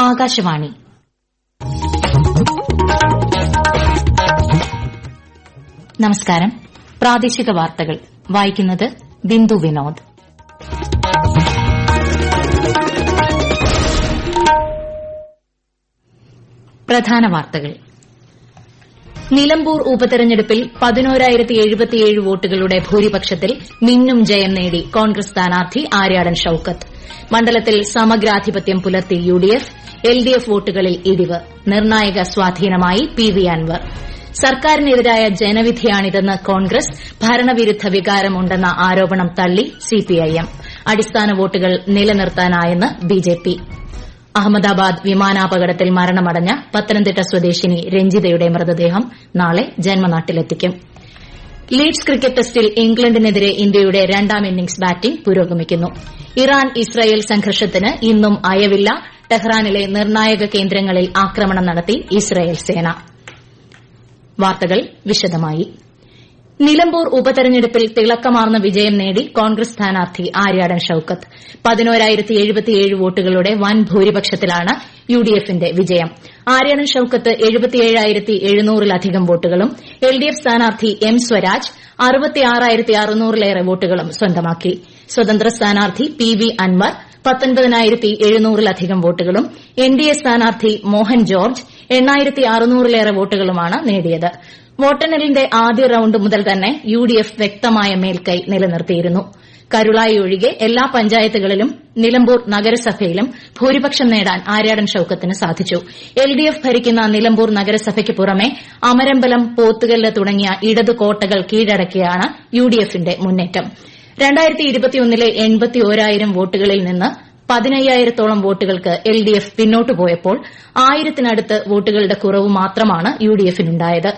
ആകാശവാണി. നമസ്കാരം. പ്രാദേശിക വാർത്തകൾ. വായിക്കുന്നത് ബിന്ദു വിനോദ്. പ്രധാന വാർത്തകൾ. നിലമ്പൂർ ഉപതെരഞ്ഞെടുപ്പിൽ വോട്ടുകളുടെ ഭൂരിപക്ഷത്തിൽ മിന്നും ജയം നേടി കോൺഗ്രസ് സ്ഥാനാർത്ഥി ആര്യാടൻ ഷൌക്കത്ത്. മണ്ഡലത്തിൽ സമഗ്രാധിപത്യം പുലർത്തി യുഡിഎഫ് എൽഡിഎഫ് വോട്ടുകളിൽ ഇടിവ്. നിർണായക സ്വാധീനമായി പി വി അൻവർ. സർക്കാരിനെതിരായ ജനവിധിയാണിതെന്ന് കോൺഗ്രസ് ഭരണവിരുദ്ധ വികാരമുണ്ടെന്ന ആരോപണം തള്ളി സിപിഐഎം അടിസ്ഥാന വോട്ടുകൾ നിലനിർത്താനായെന്ന് ബിജെപി അഹമ്മദാബാദ് വിമാനാപകടത്തിൽ മരണമടഞ്ഞ പത്തനംതിട്ട സ്വദേശിനി രഞ്ജിതയുടെ മൃതദേഹം നാളെ ജന്മനാട്ടിലെത്തിക്കും. ലീഡ്സ് ക്രിക്കറ്റ് ടെസ്റ്റിൽ ഇംഗ്ലണ്ടിനെതിരെ ഇന്ത്യയുടെ രണ്ടാം ഇന്നിംഗ്സ് ബാറ്റിംഗ് പുരോഗമിക്കുന്നു. ഇറാൻ ഇസ്രായേൽ സംഘർഷത്തിന് ഇന്നും അയവില്ല. ടെഹ്റാനിലെ നിർണായക കേന്ദ്രങ്ങളിൽ ആക്രമണം നടത്തി ഇസ്രായേൽ സേന. വാർത്തകൾ വിശദമായി. നിലമ്പൂർ ഉപതെരഞ്ഞെടുപ്പിൽ തിളക്കമാർന്ന വിജയം നേടി കോൺഗ്രസ് സ്ഥാനാർത്ഥി ആര്യാടൻ ഷൌക്കത്ത്. വോട്ടുകളുടെ വൻ ഭൂരിപക്ഷത്തിലാണ് യുഡിഎഫിന്റെ വിജയം. ആര്യാടൻ ഷൌക്കത്ത് എഴുപത്തിയേഴായിരത്തി എഴുന്നൂറിലധികം വോട്ടുകളും എൽഡിഎഫ് സ്ഥാനാർത്ഥി എം സ്വരാജ് അറുപത്തിയാറായിരത്തി അറുന്നൂറിലേറെ വോട്ടുകളും സ്വന്തമാക്കി. സ്വതന്ത്ര സ്ഥാനാർത്ഥി പി വി അൻവർ പത്തൊൻപതിനായിരത്തി എഴുന്നൂറിലധികം വോട്ടുകളും എൻഡിഎ സ്ഥാനാർത്ഥി മോഹൻ ജോർജ് എണ്ണായിരത്തി അറുന്നൂറിലേറെ വോട്ടുകളുമാണ് നേടിയത്. വോട്ടെണ്ണലിന്റെ ആദ്യ റൌണ്ട് മുതൽ തന്നെ യുഡിഎഫ് വ്യക്തമായ മേൽക്കൈ നിലനിർത്തിയിരുന്നു. കരുളായി ഒഴികെ എല്ലാ പഞ്ചായത്തുകളിലും നിലമ്പൂർ നഗരസഭയിലും ഭൂരിപക്ഷം നേടാൻ ആര്യാടൻ ഷൌക്കത്തിന് സാധിച്ചു. എൽഡിഎഫ് ഭരിക്കുന്ന നിലമ്പൂർ നഗരസഭയ്ക്ക് പുറമെ അമരമ്പലം പോത്തുകല്ല് തുടങ്ങിയ ഇടതു കോട്ടകൾ കീഴടക്കിയാണ് യുഡിഎഫിന്റെ മുന്നേറ്റം. വോട്ടുകളിൽ നിന്ന് പതിനയ്യായിരത്തോളം വോട്ടുകൾക്ക് എൽഡിഎഫ് പിന്നോട്ട് പോയപ്പോൾ ആയിരത്തിനടുത്ത് വോട്ടുകളുടെ കുറവ് മാത്രമാണ് യുഡിഎഫിനുണ്ടായത്.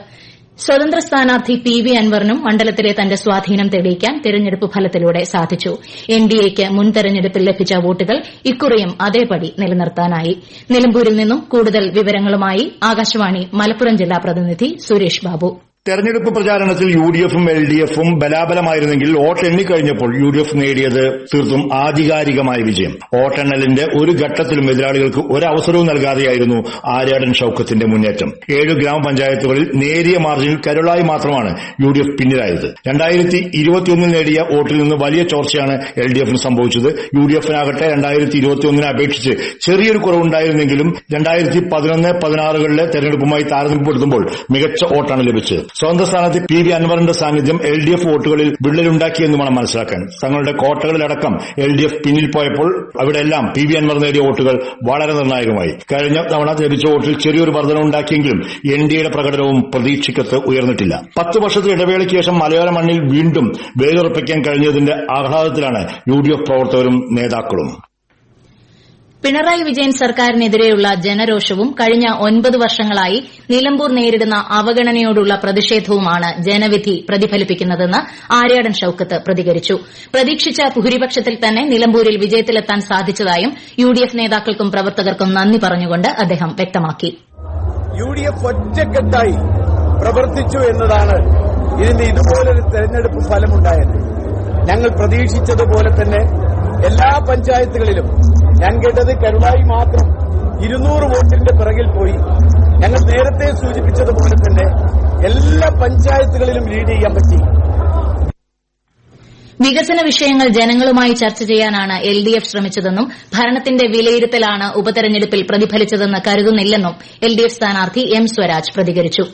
സ്വതന്ത്ര സ്ഥാനാർത്ഥി പി വി അൻവറിനും മണ്ഡലത്തിലെ തന്റെ സ്വാധീനം തെളിയിക്കാൻ തെരഞ്ഞെടുപ്പ് ഫലത്തിലൂടെ സാധിച്ചു. എൻഡിഎയ്ക്ക് മുൻ തെരഞ്ഞെടുപ്പിൽ ലഭിച്ച വോട്ടുകൾ ഇക്കുറിയും അതേപടി നിലനിർത്താനായി. നിലമ്പൂരിൽ നിന്നും കൂടുതൽ വിവരങ്ങളുമായി ആകാശവാണി മലപ്പുറം ജില്ലാ പ്രതിനിധി സുരേഷ് ബാബു. തെരഞ്ഞെടുപ്പ് പ്രചാരണത്തിൽ യു ഡി എഫും എൽ ഡി എഫും ബലാബലമായിരുന്നെങ്കിൽ വോട്ട് എണ്ണിക്കഴിഞ്ഞപ്പോൾ യു ഡി എഫ് നേടിയത് തീർത്തും ആധികാരികമായ വിജയം. വോട്ടെണ്ണലിന്റെ ഒരു ഘട്ടത്തിലും എതിരാളികൾക്ക് ഒരു അവസരവും നൽകാതെയായിരുന്നു ആര്യാടൻ ഷൌക്കത്തിന്റെ മുന്നേറ്റം. ഏഴ് ഗ്രാമപഞ്ചായത്തുകളിൽ നേരിയ മാർജിനിൽ കരുളായി മാത്രമാണ് യു ഡി എഫ് പിന്നിലായത്. രണ്ടായിരത്തി ഇരുപത്തിയൊന്നിൽ നേടിയ വോട്ടിൽ നിന്ന് വലിയ ചോർച്ചയാണ് എൽ ഡി എഫിന് സംഭവിച്ചത്. യു ഡി എഫിനാകട്ടെ രണ്ടായിരത്തി ഇരുപത്തിയൊന്നിനെ അപേക്ഷിച്ച് ചെറിയൊരു കുറവുണ്ടായിരുന്നെങ്കിലും രണ്ടായിരത്തി പതിനൊന്ന് പതിനാറുകളിലെ തെരഞ്ഞെടുപ്പുമായി താരതമ്യപ്പെടുത്തുമ്പോൾ മികച്ച വോട്ടാണ് ലഭിച്ചത്. സ്വന്തം സ്ഥാനത്ത് പി വി അൻവറിന്റെ സാന്നിധ്യം എൽ ഡി എഫ് വോട്ടുകളിൽ വിള്ളലുണ്ടാക്കിയെന്ന് വേണം മനസ്സിലാക്കാൻ. തങ്ങളുടെ കോട്ടകളിലടക്കം എൽ ഡി എഫ് പിന്നിൽ പോയപ്പോൾ അവിടെയെല്ലാം പി വി അൻവർ നേടിയ വോട്ടുകൾ വളരെ നിർണായകമായി. കഴിഞ്ഞ തവണ ലഭിച്ച വോട്ടിൽ ചെറിയൊരു വർധന ഉണ്ടാക്കിയെങ്കിലും എൻ ഡി എയുടെ പ്രകടനവും പ്രതീക്ഷയ്ക്കത്ത് ഉയർന്നിട്ടില്ല. പത്ത് വർഷത്തെ ഇടവേളയ്ക്ക് ശേഷം മലയോര മണ്ണിൽ വീണ്ടും വേരുറപ്പിക്കാൻ കഴിഞ്ഞതിന്റെ ആഹ്ലാദത്തിലാണ് യു ഡി എഫ് പ്രവർത്തകരും നേതാക്കളും. പിണറായി വിജയൻ സർക്കാരിനെതിരെയുള്ള ജനരോഷവും കഴിഞ്ഞ ഒൻപത് വർഷങ്ങളായി നിലമ്പൂർ നേരിടുന്ന അവഗണനയോടുള്ള പ്രതിഷേധവുമാണ് ജനവിധി പ്രതിഫലിപ്പിക്കുന്നതെന്ന് ആര്യാടൻ ഷൌക്കത്ത് പ്രതികരിച്ചു. പ്രതീക്ഷിച്ച ഭൂരിപക്ഷത്തിൽ തന്നെ നിലമ്പൂരിൽ വിജയത്തിലെത്താൻ സാധിച്ചതായും യുഡിഎഫ് നേതാക്കൾക്കും പ്രവർത്തകർക്കും നന്ദി പറഞ്ഞുകൊണ്ട് അദ്ദേഹം വ്യക്തമാക്കി. യുഡിഎഫ് ഒറ്റക്കെട്ടായി പ്രവർത്തിച്ചു എന്നതാണ് ഇതിന്റെ ഇതുപോലൊരു തെരഞ്ഞെടുപ്പ് ഫലമുണ്ടായത്. ഞങ്ങൾ പ്രതീക്ഷിച്ചതുപോലെ തന്നെ എല്ലാ പഞ്ചായത്തുകളിലും ഞാൻ കേട്ടത് കരുളായി മാത്രം ഇരുന്നൂറ് വോട്ടിന്റെ പിറകിൽ പോയി. ഞങ്ങൾ നേരത്തെ സൂചിപ്പിച്ചതുപോലെ തന്നെ എല്ലാ പഞ്ചായത്തുകളിലും ലീഡ് ചെയ്യാൻ പറ്റി. വികസന വിഷയങ്ങൾ ജനങ്ങളുമായി ചർച്ച ചെയ്യാനാണ് എൽ ഡി എഫ് ശ്രമിച്ചതെന്നും ഭരണത്തിന്റെ വിലയിരുത്തലാണ് ഉപതെരഞ്ഞെടുപ്പിൽ പ്രതിഫലിച്ചതെന്ന് കരുതുന്നില്ലെന്നും എൽ ഡി എഫ് സ്ഥാനാർത്ഥി എം സ്വരാജ് പ്രതികരിച്ചു.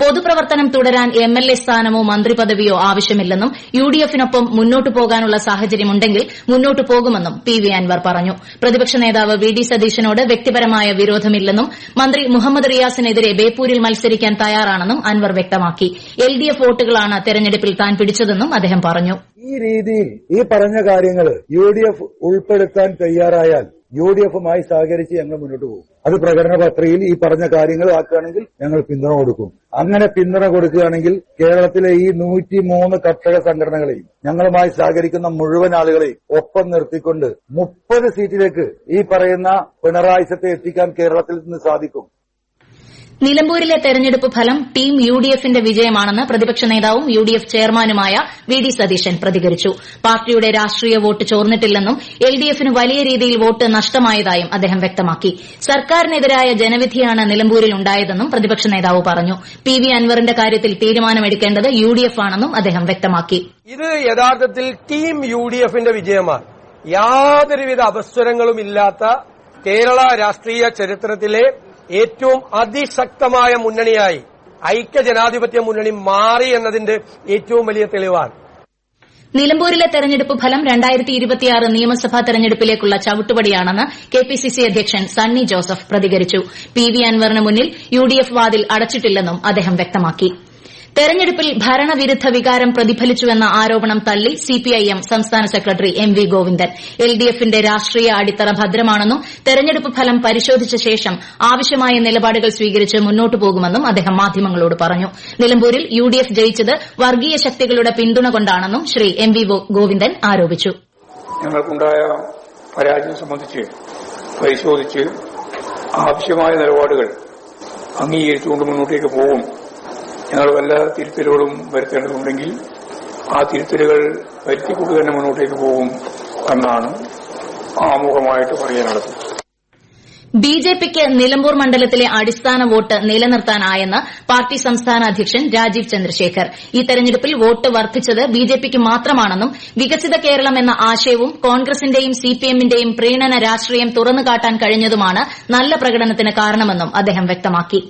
പൊതുപ്രവർത്തനം തുടരാൻ എം എൽ എ സ്ഥാനമോ മന്ത്രിപദവിയോ ആവശ്യമില്ലെന്നും യു ഡി എഫിനൊപ്പം മുന്നോട്ടു പോകാനുള്ള സാഹചര്യമുണ്ടെങ്കിൽ മുന്നോട്ടു പോകുമെന്നും പി വി അൻവർ പറഞ്ഞു. പ്രതിപക്ഷ നേതാവ് വി ഡി സതീശനോട് വ്യക്തിപരമായ വിരോധമില്ലെന്നും മന്ത്രി മുഹമ്മദ് റിയാസിനെതിരെ ബേപ്പൂരിൽ മത്സരിക്കാൻ തയ്യാറാണെന്നും അൻവർ വ്യക്തമാക്കി. എൽ ഡി എഫ് വോട്ടുകളാണ് തെരഞ്ഞെടുപ്പിൽ താൻ പിടിച്ചതെന്നും അദ്ദേഹം പറഞ്ഞു. ഈ രീതിയിൽ ഈ പറഞ്ഞ കാര്യങ്ങൾ യു ഡി എഫ് ഉൾപ്പെടുത്താൻ തയ്യാറായാൽ യു ഡി എഫുമായി സഹകരിച്ച് ഞങ്ങൾ മുന്നോട്ട് പോകും. അത് പ്രകടന പത്രികയിൽ ഈ പറഞ്ഞ കാര്യങ്ങൾ ആക്കുകയാണെങ്കിൽ ഞങ്ങൾ പിന്തുണ കൊടുക്കും. അങ്ങനെ പിന്തുണ കൊടുക്കുകയാണെങ്കിൽ കേരളത്തിലെ ഈ നൂറ്റി മൂന്ന് കർഷക സംഘടനകളെയും ഞങ്ങളുമായി സഹകരിക്കുന്ന മുഴുവൻ ആളുകളെയും ഒപ്പം നിർത്തിക്കൊണ്ട് മുപ്പത് സീറ്റിലേക്ക് ഈ പറയുന്ന പിണറായിസത്തെ എത്തിക്കാൻ കേരളത്തിൽ നിന്ന് സാധിക്കും. നിലമ്പൂരിലെ തെരഞ്ഞെടുപ്പ് ഫലം ടീം യു ഡി എഫിന്റെ വിജയമാണെന്ന് പ്രതിപക്ഷ നേതാവും യു ഡി എഫ് ചെയർമാനുമായ വി ഡി സതീശൻ പ്രതികരിച്ചു. പാർട്ടിയുടെ രാഷ്ട്രീയ വോട്ട് ചോർന്നിട്ടില്ലെന്നും എൽ ഡി എഫിന് വലിയ രീതിയിൽ വോട്ട് നഷ്ടമായതായും അദ്ദേഹം വ്യക്തമാക്കി. സർക്കാരിനെതിരായ ജനവിധിയാണ് നിലമ്പൂരിൽ ഉണ്ടായതെന്നും പ്രതിപക്ഷ നേതാവ് പറഞ്ഞു. പി വി അൻവറിന്റെ കാര്യത്തിൽ തീരുമാനമെടുക്കേണ്ടത് യു ഡി എഫ് ആണെന്നും അദ്ദേഹം വ്യക്തമാക്കി. ഇത് യഥാർത്ഥത്തിൽ ടീം യു ഡി എഫിന്റെ വിജയമാണ്. യാതൊരുവിധ അപസ്വരങ്ങളും ഇല്ലാത്ത കേരള രാഷ്ട്രീയ ചരിത്രത്തിലെ ഏറ്റവും അതിശക്തമായ മുന്നണിയായി ഐക്യ ജനാധിപത്യ മുന്നണി മാറി എന്നതിന്റെ ഏറ്റവും വലിയ തെളിവാണ്. നിലമ്പൂരിലെ തെരഞ്ഞെടുപ്പ് ഫലം രണ്ടായിരത്തി ഇരുപത്തിയാറ് നിയമസഭാ തെരഞ്ഞെടുപ്പിലേക്കുള്ള ചവിട്ടുപടിയാണെന്ന് കെ പി സി സി അധ്യക്ഷൻ സണ്ണി ജോസഫ് പ്രതികരിച്ചു. പി വി അൻവറിന് മുന്നിൽ യു ഡി എഫ് വാതിൽ അടച്ചിട്ടില്ലെന്നും അദ്ദേഹം വ്യക്തമാക്കി. തെരഞ്ഞെടുപ്പിൽ ഭരണവിരുദ്ധ വികാരം പ്രതിഫലിച്ചുവെന്ന ആരോപണം തള്ളി സിപിഐഎം സംസ്ഥാന സെക്രട്ടറി എം വി ഗോവിന്ദൻ. എൽഡിഎഫിന്റെ രാഷ്ട്രീയ അടിത്തറ ഭദ്രമാണെന്നും തെരഞ്ഞെടുപ്പ് ഫലം പരിശോധിച്ച ശേഷം ആവശ്യമായ നിലപാടുകൾ സ്വീകരിച്ച് മുന്നോട്ടു പോകുമെന്നും അദ്ദേഹം മാധ്യമങ്ങളോട് പറഞ്ഞു. നിലമ്പൂരിൽ യുഡിഎഫ് ജയിച്ചത് വർഗീയ ശക്തികളുടെ പിന്തുണ കൊണ്ടാണെന്നും ശ്രീ എം വി ഗോവിന്ദൻ ആരോപിച്ചു. ഞങ്ങൾക്കുണ്ടായ പരാജയം സംബന്ധിച്ച് പരിശോധിച്ച് ആവശ്യമായ നിലപാടുകൾ അംഗീകരിച്ചുകൊണ്ട് മുന്നോട്ടേക്ക് പോകും ഞങ്ങൾ വല്ല തിരുത്തലുകളും വരുത്തേണ്ടതുണ്ടെങ്കിൽ ആ തിരുത്തലുകൾ വരുത്തിക്കൊണ്ട് തന്നെ മുന്നോട്ടേക്ക് പോകും എന്നാണ് ആമുഖമായിട്ട് പറയാനുള്ളത്. ബി ജെ പിക്ക് നിലമ്പൂർ മണ്ഡലത്തിലെ അടിസ്ഥാന വോട്ട് നിലനിർത്താനായെന്ന് പാർട്ടി സംസ്ഥാന അധ്യക്ഷൻ രാജീവ് ചന്ദ്രശേഖർ. ഈ തെരഞ്ഞെടുപ്പിൽ വോട്ട് വർദ്ധിച്ചത് ബി ജെ പിക്ക് മാത്രമാണെന്നും വികസിത കേരളം എന്ന ആശയവും കോൺഗ്രസിന്റെയും സിപിഎമ്മിന്റെയും പ്രീണന രാഷ്ട്രീയം തുറന്നുകാട്ടാൻ കഴിഞ്ഞതുമാണ് നല്ല പ്രകടനത്തിന് കാരണമെന്നും അദ്ദേഹം വ്യക്തമാക്കി.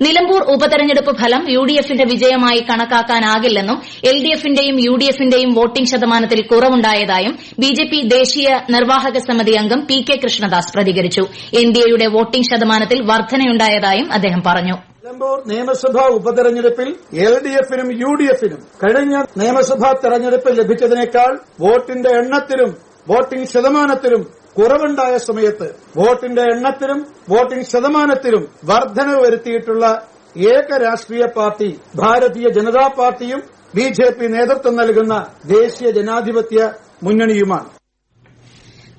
നിലമ്പൂർ ഉപതെരഞ്ഞെടുപ്പ് ഫലം യു ഡി എഫിന്റെ വിജയമായി കണക്കാക്കാനാകില്ലെന്നും എൽ ഡി എഫിന്റെയും യു ഡി എഫിന്റെയും വോട്ടിംഗ് ശതമാനത്തിൽ കുറവുണ്ടായതായും ബി ജെ പി ദേശീയ നിർവാഹക സമിതി അംഗം പി കെ കൃഷ്ണദാസ് പ്രതികരിച്ചു. എൻ ഡി എയുടെ വോട്ടിംഗ് ശതമാനത്തിൽ വർധനയുണ്ടായതായും അദ്ദേഹം പറഞ്ഞു. നിലമ്പൂർ നിയമസഭാ ഉപതെരഞ്ഞെടുപ്പിൽ എൽ ഡി എഫിനും യു ഡി എഫിനും കഴിഞ്ഞ നിയമസഭാ തെരഞ്ഞെടുപ്പിൽ ലഭിച്ചതിനേക്കാൾ വോട്ടിന്റെ എണ്ണത്തിലും വോട്ടിംഗ് ശതമാനത്തിലും കുറവുണ്ടായ സമയത്ത് വോട്ടിന്റെ എണ്ണത്തിലും വോട്ടിംഗ് ശതമാനത്തിലും വർധനവ് വരുത്തിയിട്ടുള്ള ഏക രാഷ്ട്രീയ പാർട്ടി ഭാരതീയ ജനതാ പാർട്ടിയും ബി ജെ പി നേതൃത്വം നൽകുന്ന ദേശീയ ജനാധിപത്യ മുന്നണിയുമാണ്.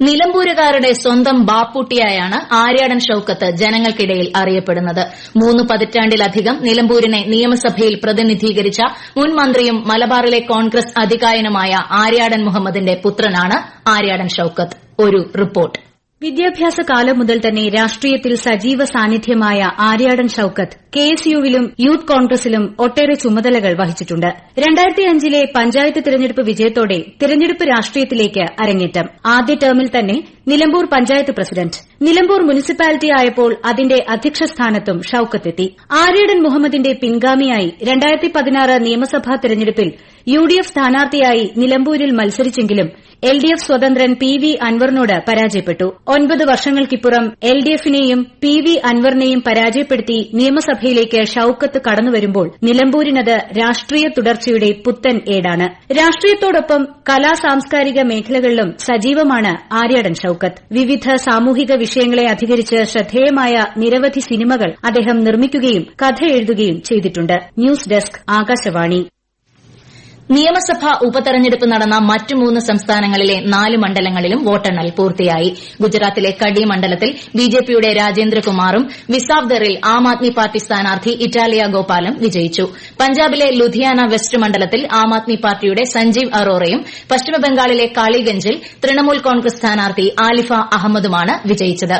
നിലമ്പൂരുകാരുടെ സ്വന്തം ബാപ്പൂട്ടിയായാണ് ആര്യാടൻ ഷൌക്കത്ത് ജനങ്ങൾക്കിടയിൽ അറിയപ്പെടുന്നത്. മൂന്ന് പതിറ്റാണ്ടിലധികം നിലമ്പൂരിനെ നിയമസഭയിൽ പ്രതിനിധീകരിച്ച മുൻ മന്ത്രിയും മലബാറിലെ കോൺഗ്രസ് അധികായനുമായ ആര്യാടൻ മുഹമ്മദിന്റെ പുത്രനാണ് ആര്യാടൻ ഷൌക്കത്ത്. ഒരു റിപ്പോർട്ട്. വിദ്യാഭ്യാസ കാലം മുതൽ തന്നെ രാഷ്ട്രീയത്തിൽ സജീവ സാന്നിധ്യമായ ആര്യാടൻ ഷൌക്കത്ത് കെ എസ് യുവിലും യൂത്ത് കോൺഗ്രസിലും ഒട്ടേറെ ചുമതലകൾ വഹിച്ചിട്ടുണ്ട്. അഞ്ചിലെ പഞ്ചായത്ത് തിരഞ്ഞെടുപ്പ് വിജയത്തോടെ തിരഞ്ഞെടുപ്പ് രാഷ്ട്രീയത്തിലേക്ക് അരങ്ങേറ്റം. ആദ്യ ടേമിൽ തന്നെ നിലമ്പൂർ പഞ്ചായത്ത് പ്രസിഡന്റ്. നിലമ്പൂർ മുനിസിപ്പാലിറ്റി ആയപ്പോൾ അതിന്റെ അധ്യക്ഷ സ്ഥാനത്തും ഷൌക്കത്തെത്തി. ആര്യാടൻ മുഹമ്മദിന്റെ പിൻഗാമിയായി നിയമസഭാ തെരഞ്ഞെടുപ്പിൽ യുഡിഎഫ് സ്ഥാനാർത്ഥിയായി നിലമ്പൂരിൽ മത്സരിച്ചെങ്കിലും എൽഡിഎഫ് സ്വതന്ത്രൻ പി വി അൻവറിനോട് പരാജയപ്പെട്ടു. ഒൻപത് വർഷങ്ങൾക്കിപ്പുറം എൽ ഡി എഫിനെയും പി വി അൻവറിനെയും പരാജയപ്പെടുത്തി നിയമസഭയിലേക്ക് ഷൌക്കത്ത് കടന്നുവരുമ്പോൾ നിലമ്പൂരിനത് രാഷ്ട്രീയ തുടർച്ചയുടെ പുത്തൻ ഏടാണ്. രാഷ്ട്രീയത്തോടൊപ്പം കലാ സാംസ്കാരിക മേഖലകളിലും സജീവമാണ് ആര്യാടൻ ഷൌക്കത്ത്. വിവിധ സാമൂഹിക വിഷയങ്ങളെ അധികരിച്ച് ശ്രദ്ധേയമായ നിരവധി സിനിമകൾ അദ്ദേഹം നിർമ്മിക്കുകയും കഥ എഴുതുകയും ചെയ്തിട്ടുണ്ട്. News desk Akashvani. നിയമസഭാ ഉപതെരഞ്ഞെടുപ്പ് നടന്ന മറ്റ് മൂന്ന് സംസ്ഥാനങ്ങളിലെ നാല് മണ്ഡലങ്ങളിലും വോട്ടെണ്ണൽ പൂർത്തിയായി. ഗുജറാത്തിലെ കടി മണ്ഡലത്തിൽ ബിജെപിയുടെ രാജേന്ദ്രകുമാറും വിസാവ്ദറിൽ ആം ആദ്മി പാർട്ടി സ്ഥാനാർത്ഥി ഇറ്റാലിയ ഗോപാലും വിജയിച്ചു. പഞ്ചാബിലെ ലുധിയാന വെസ്റ്റ് മണ്ഡലത്തിൽ ആം ആദ്മി പാർട്ടിയുടെ സഞ്ജീവ് അറോറയും പശ്ചിമബംഗാളിലെ കാളിഗഞ്ചിൽ തൃണമൂൽ കോൺഗ്രസ് സ്ഥാനാർത്ഥി ആലിഫ അഹമ്മദുമാണ് വിജയിച്ചത്.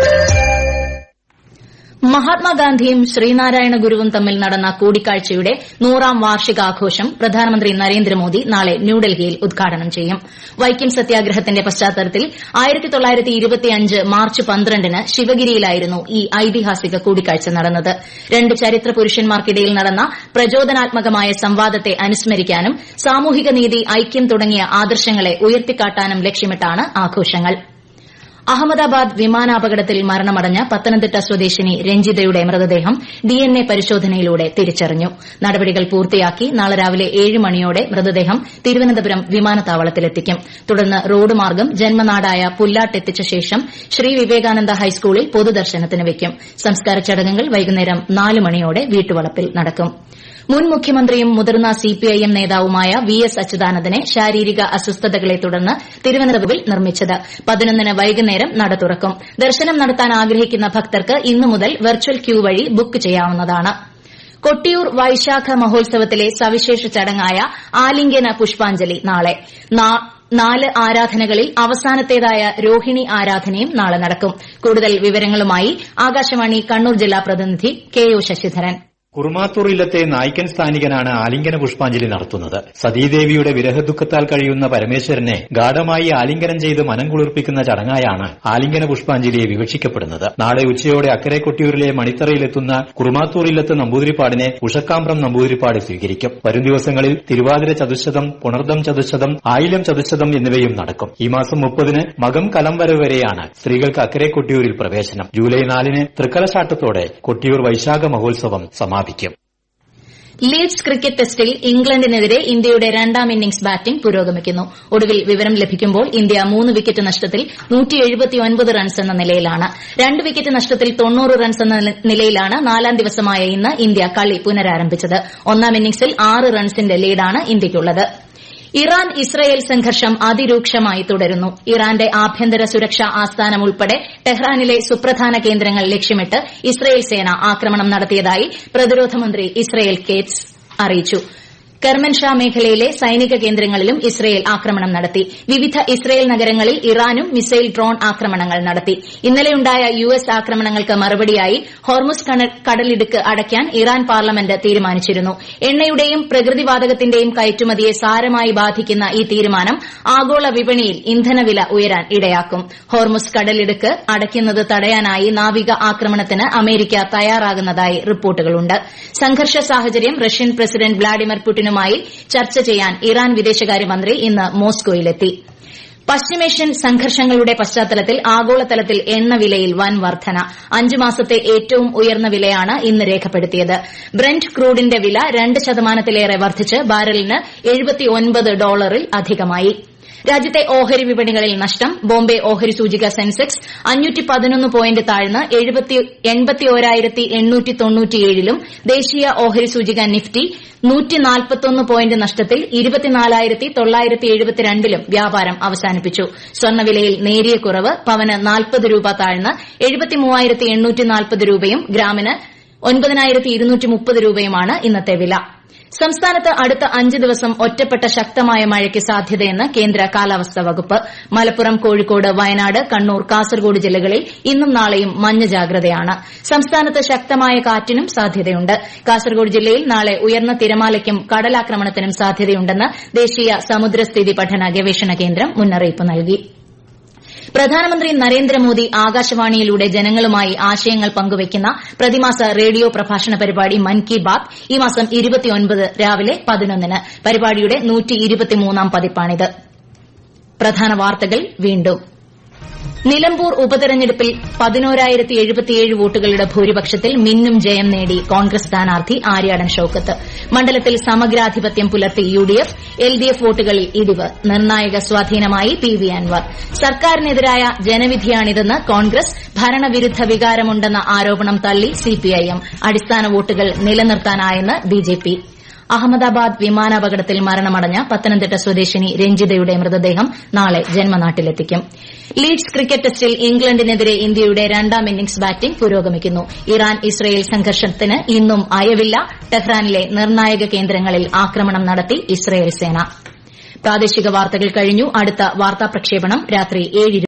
മഹാത്മാഗാന്ധിയും ശ്രീനാരായണ ഗുരുവും തമ്മിൽ നടന്ന കൂടിക്കാഴ്ചയുടെ നൂറാം വാർഷികാഘോഷം പ്രധാനമന്ത്രി നരേന്ദ്രമോദി നാളെ ന്യൂഡൽഹിയിൽ ഉദ്ഘാടനം ചെയ്യും. വൈക്കം സത്യാഗ്രഹത്തിന്റെ പശ്ചാത്തലത്തിൽ മാർച്ച് പന്ത്രണ്ടിന് ശിവഗിരിയിലായിരുന്നു ഈ ഐതിഹാസിക കൂടിക്കാഴ്ച നടന്നത്. രണ്ട് ചരിത്ര പുരുഷന്മാർക്കിടയിൽ നടന്ന പ്രചോദനാത്മകമായ സംവാദത്തെ അനുസ്മരിക്കാനും സാമൂഹിക നീതി ഐക്യം തുടങ്ങിയ ആദർശങ്ങളെ ഉയർത്തിക്കാട്ടാനും ലക്ഷ്യമിട്ടാണ് ആഘോഷങ്ങൾ. അഹമ്മദാബാദ് വിമാനാപകടത്തിൽ മരണമടഞ്ഞ പത്തനംതിട്ട സ്വദേശിനി രഞ്ജിതയുടെ മൃതദേഹം ഡിഎൻഎ പരിശോധനയിലൂടെ തിരിച്ചറിഞ്ഞു. നടപടികൾ പൂർത്തിയാക്കി നാളെ രാവിലെ ഏഴ് മണിയോടെ മൃതദേഹം തിരുവനന്തപുരം വിമാനത്താവളത്തിലെത്തിക്കും. തുടർന്ന് റോഡ് മാർഗം ജന്മനാടായ പുല്ലാട്ടെത്തിച്ച ശേഷം ശ്രീ വിവേകാനന്ദ ഹൈസ്കൂളിൽ പൊതുദർശനത്തിന് വയ്ക്കും. സംസ്കാര ചടങ്ങുകൾ വൈകുന്നേരം നാല് മണിയോടെ വീട്ടുവളപ്പിൽ നടക്കും. മുൻ മുഖ്യമന്ത്രിയും മുതിർന്ന സിപിഐഎം നേതാവുമായ വി എസ് അച്യുതാനന്ദനെ ശാരീരിക അസ്വസ്ഥതകളെ തുടർന്ന് തിരുവനന്തപുരത്തിൽ നിർമ്മിച്ചത്. പതിനൊന്നിന് വൈകുന്നേരം നട തുറക്കും. ദർശനം നടത്താൻ ആഗ്രഹിക്കുന്ന ഭക്തർക്ക് ഇന്നു മുതൽ വെർച്വൽ ക്യൂ വഴി ബുക്ക് ചെയ്യാവുന്നതാണ്. കൊട്ടിയൂർ വൈശാഖ മഹോത്സവത്തിലെ സവിശേഷ ചടങ്ങായ ആലിംഗന പുഷ്പാഞ്ജലി നാളെ. നാല് ആരാധനകളിൽ അവസാനത്തേതായ രോഹിണി ആരാധനയും നാളെ നടക്കും. കൂടുതൽ വിവരങ്ങളുമായി ആകാശവാണി കണ്ണൂർ ജില്ലാ പ്രതിനിധി കെ ഒ ശശിധരൻ. കുറുമാത്തൂർ ഇല്ലത്തെ നായ്ക്കൻ സ്ഥാനികനാണ് ആലിംഗന പുഷ്പാഞ്ജലി നടത്തുന്നത്. സതീദേവിയുടെ വിരഹദുഃഖത്താൽ കഴിയുന്ന പരമേശ്വരനെ ഗാഠമായി ആലിംഗനം ചെയ്ത് മനം കുളിർപ്പിക്കുന്ന ചടങ്ങായാണ് ആലിംഗന പുഷ്പാഞ്ജലിയെ വിവക്ഷിക്കപ്പെടുന്നത്. നാളെ ഉച്ചയോടെ അക്കരെ കൊട്ടിയൂരിലെ മണിത്തറയിലെത്തുന്ന കുറുമാത്തൂർ ഇല്ലത്ത് നമ്പൂതിരിപ്പാടിനെ ഉഷക്കാമ്പ്രം നമ്പൂതിരിപ്പാട് സ്വീകരിക്കും. വരും ദിവസങ്ങളിൽ തിരുവാതിര ചതുശതം പുണർദം ചതുശതം ആയിരം ചതുശതം എന്നിവയും നടക്കും. ഈ മാസം മുപ്പതിന് മകം കലം വരവ് വരെയാണ് സ്ത്രീകൾക്ക് അക്കരെ കൊട്ടിയൂരിൽ പ്രവേശനം. ജൂലൈ നാലിന് തൃക്കലശാട്ടത്തോടെ കൊട്ടിയൂർ വൈശാഖ മഹോത്സവം സമാപിക്കും ലീഡ്സ് ക്രിക്കറ്റ് ടെസ്റ്റിൽ ഇംഗ്ലണ്ടിനെതിരെ ഇന്ത്യയുടെ രണ്ടാം ഇന്നിംഗ്സ് ബാറ്റിംഗ് പുരോഗമിക്കുന്നു. ഒടുവിൽ വിവരം ലഭിക്കുമ്പോൾ ഇന്ത്യ മൂന്ന് വിക്കറ്റ് നഷ്ടത്തിൽ റൺസ് എന്ന നിലയിലാണ്. രണ്ട് വിക്കറ്റ് നഷ്ടത്തിൽ റൺസ് എന്ന നിലയിലാണ് നാലാം ദിവസമായ ഇന്ന് ഇന്ത്യ കളി പുനരാരംഭിച്ചത്. ഒന്നാം ഇന്നിംഗ്സിൽ ആറ് റൺസിന്റെ ലീഡാണ് ഇന്ത്യയ്ക്കുള്ളത് ഇറാൻ ഇസ്രയേൽ സംഘർഷം അതിരൂക്ഷമായി തുടരുന്നു. ഇറാന്റെ ആഭ്യന്തര സുരക്ഷാ ആസ്ഥാനം ഉൾപ്പെടെ ടെഹ്റാനിലെ സുപ്രധാന കേന്ദ്രങ്ങൾ ലക്ഷ്യമിട്ട് ഇസ്രയേൽ സേന ആക്രമണം നടത്തിയതായി പ്രതിരോധമന്ത്രി ഇസ്രയേൽ കേറ്റ്സ് അറിയിച്ചു. കെർമൻഷാ മേഖലയിലെ സൈനിക കേന്ദ്രങ്ങളിലും ഇസ്രയേൽ ആക്രമണം നടത്തി. വിവിധ ഇസ്രയേൽ നഗരങ്ങളിൽ ഇറാനും മിസൈൽ ഡ്രോൺ ആക്രമണങ്ങൾ നടത്തി. ഇന്നലെയുണ്ടായ യു എസ് ആക്രമണങ്ങൾക്ക് മറുപടിയായി ഹോർമുസ് കടലിടുക്ക് അടയ്ക്കാൻ ഇറാൻ പാർലമെന്റ് തീരുമാനിച്ചിരുന്നു. എണ്ണയുടെയും പ്രകൃതിവാതകത്തിന്റെയും കയറ്റുമതിയെ സാരമായി ബാധിക്കുന്ന ഈ തീരുമാനം ആഗോള വിപണിയിൽ ഇന്ധനവില ഉയരാൻ ഇടയാക്കും. ഹോർമുസ് കടലിടുക്ക് അടയ്ക്കുന്നത് തടയാനായി നാവിക ആക്രമണത്തിന് അമേരിക്ക തയ്യാറാകുന്നതായി റിപ്പോർട്ടുകളുണ്ട്. സംഘർഷ സാഹചര്യം റഷ്യൻ പ്രസിഡന്റ് വ്ളാഡിമിർ പുടിനുമായി ചർച്ച ചെയ്യാൻ ഇറാൻ വിദേശകാര്യമന്ത്രി ഇന്ന് മോസ്കോയിലെത്തി. പശ്ചിമേഷ്യൻ സംഘർഷങ്ങളുടെ പശ്ചാത്തലത്തിൽ ആഗോളതലത്തിൽ എണ്ണവിലയിൽ വൻ വർധന. അഞ്ച് മാസത്തെ ഏറ്റവും ഉയർന്ന വിലയാണ് ഇന്ന് രേഖപ്പെടുത്തിയത്. ബ്രന്റ് ക്രൂഡിന്റെ വില രണ്ട് ശതമാനത്തിലേറെ വർദ്ധിച്ച് ബാരലിന് ഡോളറിൽ അധികമായി. രാജ്യത്തെ ഓഹരി വിപണികളിൽ നഷ്ടം. ബോംബെ ഓഹരി സൂചിക സെൻസെക്സ് പോയിന്റ് താഴ്ന്ന് ലും ദേശീയ ഓഹരി സൂചിക നിഫ്റ്റി പോയിന്റ് നഷ്ടത്തിൽ ലും വ്യാപാരം അവസാനിപ്പിച്ചു. സ്വർണവിലയിൽ നേരിയ കുറവ് പവന് രൂപ താഴ്ന്ന് രൂപയും ഗ്രാമിന് രൂപയുമാണ് ഇന്നത്തെ വില. സംസ്ഥാനത്ത് അടുത്ത അഞ്ച് ദിവസം ഒറ്റപ്പെട്ട ശക്തമായ മഴയ്ക്ക് സാധ്യതയെന്ന് കേന്ദ്ര കാലാവസ്ഥാ വകുപ്പ്. മലപ്പുറം കോഴിക്കോട് വയനാട് കണ്ണൂർ കാസർഗോഡ് ജില്ലകളിൽ ഇന്നും നാളെയും മഞ്ഞ ജാഗ്രതയാണ്. സംസ്ഥാനത്ത് ശക്തമായ കാറ്റിനും സാധ്യതയുണ്ട്. കാസർഗോഡ് ജില്ലയിൽ നാളെ ഉയർന്ന തിരമാലയ്ക്കും കടലാക്രമണത്തിനും സാധ്യതയുണ്ടെന്ന് ദേശീയ സമുദ്രസ്ഥിതി പഠന ഗവേഷണ കേന്ദ്രം മുന്നറിയിപ്പ് നൽകി. പ്രധാനമന്ത്രി നരേന്ദ്രമോദി ആകാശവാണിയിലൂടെ ജനങ്ങളുമായി ആശയങ്ങൾ പങ്കുവയ്ക്കുന്ന പ്രതിമാസ റേഡിയോ പ്രഭാഷണ പരിപാടി മൻ കി ബാത് ഈ മാസം രാവിലെ പതിനൊന്നിന്. പരിപാടിയുടെ പ്രധാന വാർത്തകൾ വീണ്ടും. നിലമ്പൂർ ഉപതെരഞ്ഞെടുപ്പിൽ പതിനോരായിരത്തി എഴുപത്തിയേഴ് വോട്ടുകളുടെ ഭൂരിപക്ഷത്തിൽ മിന്നും ജയം നേടി കോൺഗ്രസ് സ്ഥാനാർത്ഥി ആര്യാടൻ ഷൌക്കത്ത്. മണ്ഡലത്തിൽ സമഗ്രാധിപത്യം പുലർത്തി യുഡിഎഫ് എൽഡിഎഫ് വോട്ടുകളിൽ ഇടിവ്. നിർണായക സ്വാധീനമായി പി വി അൻവർ. സർക്കാരിനെതിരായ ജനവിധിയാണിതെന്ന് കോൺഗ്രസ് ഭരണവിരുദ്ധ വികാരമുണ്ടെന്ന ആരോപണം തള്ളി സിപിഐഎം അടിസ്ഥാന വോട്ടുകൾ നിലനിർത്താനായെന്ന് ബിജെപി അഹമ്മദാബാദ് വിമാനാപകടത്തിൽ മരണമടഞ്ഞ പത്തനംതിട്ട സ്വദേശിനി രഞ്ജിതയുടെ മൃതദേഹം നാളെ ജന്മനാട്ടിലെത്തിക്കും. ലീഡ്സ് ക്രിക്കറ്റ് ടെസ്റ്റിൽ ഇംഗ്ലണ്ടിനെതിരെ ഇന്ത്യയുടെ രണ്ടാം ഇന്നിംഗ്സ് ബാറ്റിംഗ് പുരോഗമിക്കുന്നു. ഇറാൻ ഇസ്രയേൽ സംഘർഷത്തിന് ഇന്നും അയവില്ല. ടെഹ്റാനിലെ നിർണായക കേന്ദ്രങ്ങളിൽ ആക്രമണം നടത്തി ഇസ്രയേൽ സേന. പ്രാദേശിക വാർത്തകൾ കഴിഞ്ഞു. അടുത്ത വാർത്താ പ്രക്ഷേപണം രാത്രി ഏഴ്